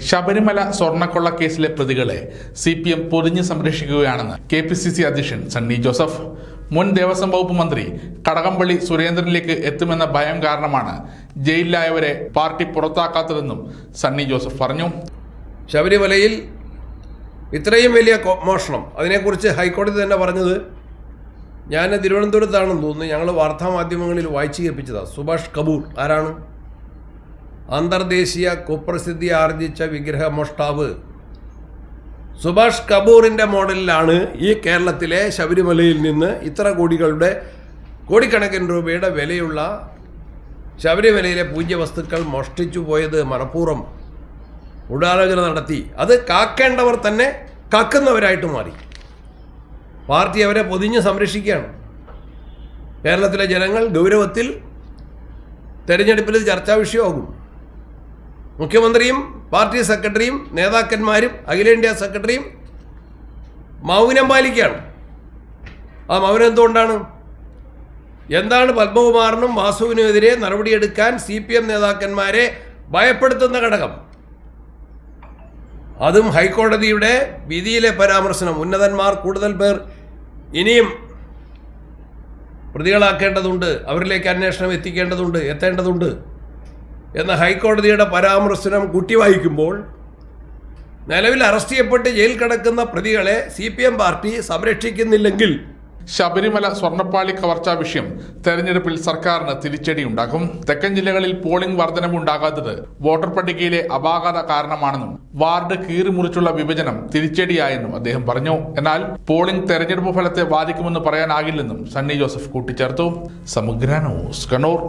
ശബരിമല സ്വർണക്കൊള്ള കേസിലെ പ്രതികളെ C P M പൊതിഞ്ഞ് സംരക്ഷിക്കുകയാണെന്ന് കെ പി സി സി അധ്യക്ഷൻ സണ്ണി ജോസഫ്. മുൻ ദേവസ്വം വകുപ്പ് മന്ത്രി കടകംപള്ളി സുരേന്ദ്രനിലേക്ക് എത്തുമെന്ന ഭയം കാരണമാണ് ജയിലിലായവരെ പാർട്ടി പുറത്താക്കാത്തതെന്നും സണ്ണി ജോസഫ് പറഞ്ഞു. ശബരിമലയിൽ ഇത്രയും വലിയ മോഷണം. അതിനെക്കുറിച്ച് ഹൈക്കോടതി തന്നെ പറഞ്ഞത് ഞാൻ തിരുവനന്തപുരത്താണെന്ന് തോന്നുന്നു. ഞങ്ങൾ വാർത്താമാധ്യമങ്ങളിൽ വായിച്ചു കേൾപ്പിച്ചതാണ് സുഭാഷ് കപൂർ. ആരാണ്? അന്തർദേശീയ കുപ്രസിദ്ധി ആർജിച്ച വിഗ്രഹമോഷ്ടാവ്. സുഭാഷ് കപൂറിന്റെ മോഡലിലാണ് ഈ കേരളത്തിലെ ശബരിമലയിൽ നിന്ന് ഇത്ര കോടികളുടെ കോടിക്കണക്കിന് രൂപയുടെ വിലയുള്ള ശബരിമലയിലെ പൂജ്യവസ്തുക്കൾ മോഷ്ടിച്ചു പോയത് മനഃപൂർവം ഗൂഢാലോചന നടത്തി. അത് കാക്കേണ്ടവർ തന്നെ കാക്കുന്നവരായിട്ട് മാറി. പാർട്ടി അവരെ പൊതിഞ്ഞ് സംരക്ഷിക്കുകയാണ്. കേരളത്തിലെ ജനങ്ങൾ ഗൗരവത്തിൽ തെരഞ്ഞെടുപ്പിൽ ചർച്ചാ വിഷയമാകും. മുഖ്യമന്ത്രിയും പാർട്ടി സെക്രട്ടറിയും നേതാക്കന്മാരും അഖിലേന്ത്യാ സെക്രട്ടറിയും മൗനം പാലിക്കുകയാണ്. ആ മൗനം എന്തുകൊണ്ടാണ്? എന്താണ് പത്മകുമാറിനും വാസുവിനുമെതിരെ നടപടിയെടുക്കാൻ സി പി എം നേതാക്കന്മാരെ ഭയപ്പെടുത്തുന്ന ഘടകം? അതും ഹൈക്കോടതിയുടെ വിധിയിലെ പരാമർശനം. ഉന്നതന്മാർ കൂടുതൽ പേർ ഇനിയും പ്രതികളാക്കേണ്ടതുണ്ട് അവരിലേക്ക് അന്വേഷണം എത്തിക്കേണ്ടതുണ്ട് എത്തേണ്ടതുണ്ട്. എന്ന ഹൈക്കോടതിയുടെ പരാമർശനം കുട്ടി വായിക്കുമ്പോൾ നിലവിൽ അറസ്റ്റ് ചെയ്യപ്പെട്ട് ജയിൽ കിടക്കുന്ന പ്രതികളെ സി പി എം പാർട്ടി സംരക്ഷിക്കുന്നില്ലെങ്കിൽ ശബരിമല സ്വർണപ്പാളി കവർച്ചാ വിഷയം തെരഞ്ഞെടുപ്പിൽ സർക്കാരിന് ഉണ്ടാകും തെക്കൻ ജില്ലകളിൽ പോളിംഗ് വർധനവുണ്ടാകാത്തത് വോട്ടർ പട്ടികയിലെ അപാകത കാരണമാണെന്നും വാർഡ് കീറിമുറിച്ചുള്ള വിഭജനം തിരിച്ചടിയായെന്നും അദ്ദേഹം പറഞ്ഞു. എന്നാൽ പോളിംഗ് തെരഞ്ഞെടുപ്പ് ഫലത്തെ ബാധിക്കുമെന്ന് പറയാനാകില്ലെന്നും സണ്ണി ജോസഫ് കൂട്ടിച്ചേർത്തു. സമഗ്ര ന്യൂസ് കണ്ണൂർ.